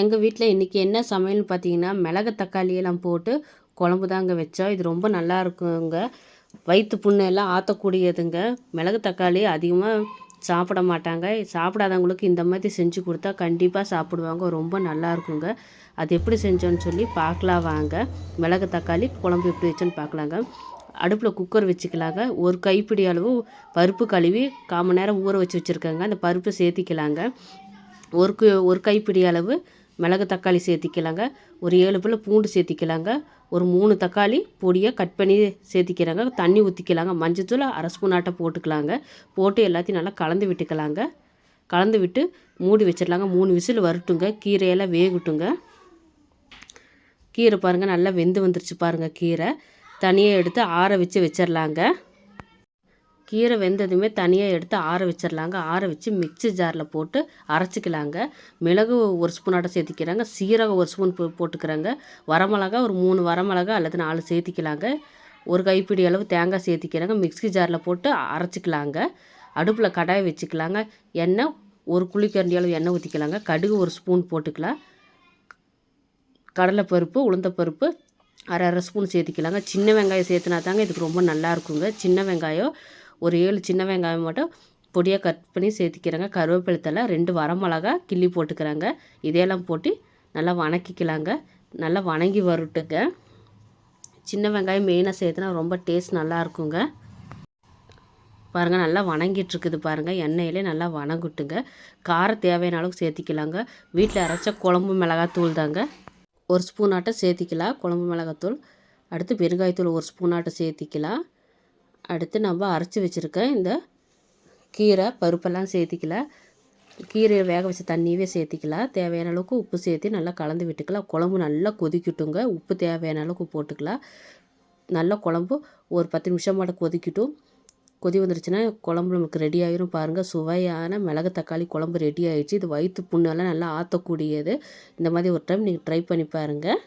எங்கள் வீட்டில் இன்றைக்கி என்ன சமையல்னு பார்த்தீங்கன்னா மிளகு தக்காளியெல்லாம் போட்டு குழம்பு தாங்க வச்சோம் இது ரொம்ப நல்லா இருக்குங்க. வயிற்று புண்ணு எல்லாம் ஆற்றக்கூடியதுங்க மிளகு தக்காளி அதிகமாக சாப்பிட மாட்டாங்க. சாப்பிடாதவங்களுக்கு இந்த மாதிரி செஞ்சு கொடுத்தா கண்டிப்பாக சாப்பிடுவாங்க. ரொம்ப நல்லா இருக்குங்க. அது எப்படி செஞ்சோன்னு சொல்லி பார்க்கலாம் வாங்க. மிளகு தக்காளி குழம்பு எப்படி வச்சோன்னு பார்க்கலாங்க அடுப்பில் குக்கர் வச்சுக்கலாங்க. ஒரு கைப்பிடி அளவு பருப்பு கழுவி கால் மணி நேரம் ஊற வச்சு வச்சுருக்கேங்க. அந்த பருப்பு சேர்த்திக்கலாங்க. ஒரு ஒரு கைப்பிடி அளவு மிளகு தக்காளி சேர்த்திக்கலாங்க. ஒரு ஏழு பிள்ளை பூண்டு சேர்த்திக்கலாங்க. ஒரு மூணு தக்காளி பொடியை கட் பண்ணி சேர்த்திக்கிறாங்க தண்ணி ஊற்றிக்கலாங்க மஞ்சத்தூள் அரை ஸ்பூன் ஆட்டை போட்டுக்கலாங்க. போட்டு எல்லாத்தையும் நல்லா கலந்து விட்டுக்கலாங்க. கலந்து விட்டு மூடி வச்சிடலாங்க. மூணு விசில் வரட்டுங்க. கீரையெல்லாம் வேகட்டுங்க. கீரை பாருங்கள் நல்லா வெந்து வந்துருச்சு பாருங்கள் கீரை. தனியாக எடுத்து ஆற வச்சு வச்சிடலாங்க. கீரை வெந்ததுமே தனியாக எடுத்து ஆற வச்சிடலாங்க ஆற வச்சு மிக்ஸி ஜாரில் போட்டு அரைச்சிக்கலாங்க. மிளகு ஒரு ஸ்பூனாட்ட சேர்த்திக்கிறாங்க சீரகம் ஒரு ஸ்பூன் போ போட்டுக்கிறாங்க. வரமிளகா ஒரு மூணு வரமிளகா அல்லது நாலு சேர்த்திக்கலாங்க. ஒரு கைப்பிடி அளவு தேங்காய் சேர்த்திக்கிறாங்க மிக்ஸி ஜாரில் போட்டு அரைச்சிக்கலாங்க. அடுப்பில் கடாயை வச்சுக்கலாங்க. எண்ணெய் ஒரு குழிக்கரண்டி அளவு எண்ணெய் ஊற்றிக்கலாங்க கடுகு ஒரு ஸ்பூன் போட்டுக்கலாம். கடலைப்பருப்பு உளுந்தப்பருப்பு அரை அரை ஸ்பூன் சேர்த்திக்கலாங்க. சின்ன வெங்காயம் சேர்த்துனா தாங்க இதுக்கு ரொம்ப நல்லா இருக்குங்க. சின்ன வெங்காயம் ஒரு ஏழு சின்ன வெங்காயம் மட்டும் பொடியாக கட் பண்ணி சேர்த்திக்கிறேங்க. கருவேப்பிலை தலை ரெண்டு வரமிளகா கிள்ளி போட்டுக்கிறாங்க. இதையெல்லாம் போட்டு நல்லா வணக்கிக்கலாங்க. நல்லா வணங்கி வரட்டுங்க. சின்ன வெங்காயம் மெயினாக சேர்த்துனா ரொம்ப டேஸ்ட் நல்லா இருக்குங்க. பாருங்கள் நல்லா வணங்கிட்டுருக்குது பாருங்கள் எண்ணெயிலே நல்லா வணங்குட்டுங்க. காரம் தேவையான அளவுக்கு சேர்த்திக்கலாங்க. வீட்டில் அரைச்ச குழம்பு மிளகாத்தூள் தாங்க. ஒரு ஸ்பூன் ஆட்டம் சேர்த்திக்கலாம். குழம்பு மிளகாத்தூள். அடுத்து பெருங்காயத்தூள் ஒரு ஸ்பூன் ஆட்டம் சேர்த்திக்கலாம். அடுத்து நம்ம அரைச்சி வச்சுருக்க இந்த கீரை பருப்பெல்லாம் சேர்த்திக்கலாம் கீரையை வேக வச்ச தண்ணியவே சேர்த்திக்கலாம் தேவையான அளவுக்கு உப்பு சேர்த்து நல்லா கலந்து விட்டுக்கலாம் குழம்பு நல்லா கொதிக்கட்டுங்க. உப்பு தேவையான அளவுக்கு போட்டுக்கலாம் நல்லா குழம்பு ஒரு பத்து நிமிஷம் மாட்ட கொதிக்கட்டும். கொதி வந்துருச்சுன்னா குழம்பு நமக்கு ரெடி ஆகிரும் பாருங்கள் சுவையான மிளகு தக்காளி குழம்பு ரெடி ஆகிடுச்சு இது வயிற்று புண்ணெல்லாம் நல்லா ஆற்றக்கூடியது இந்த மாதிரி ஒரு டைம் நீங்கள் ட்ரை பண்ணி பாருங்கள்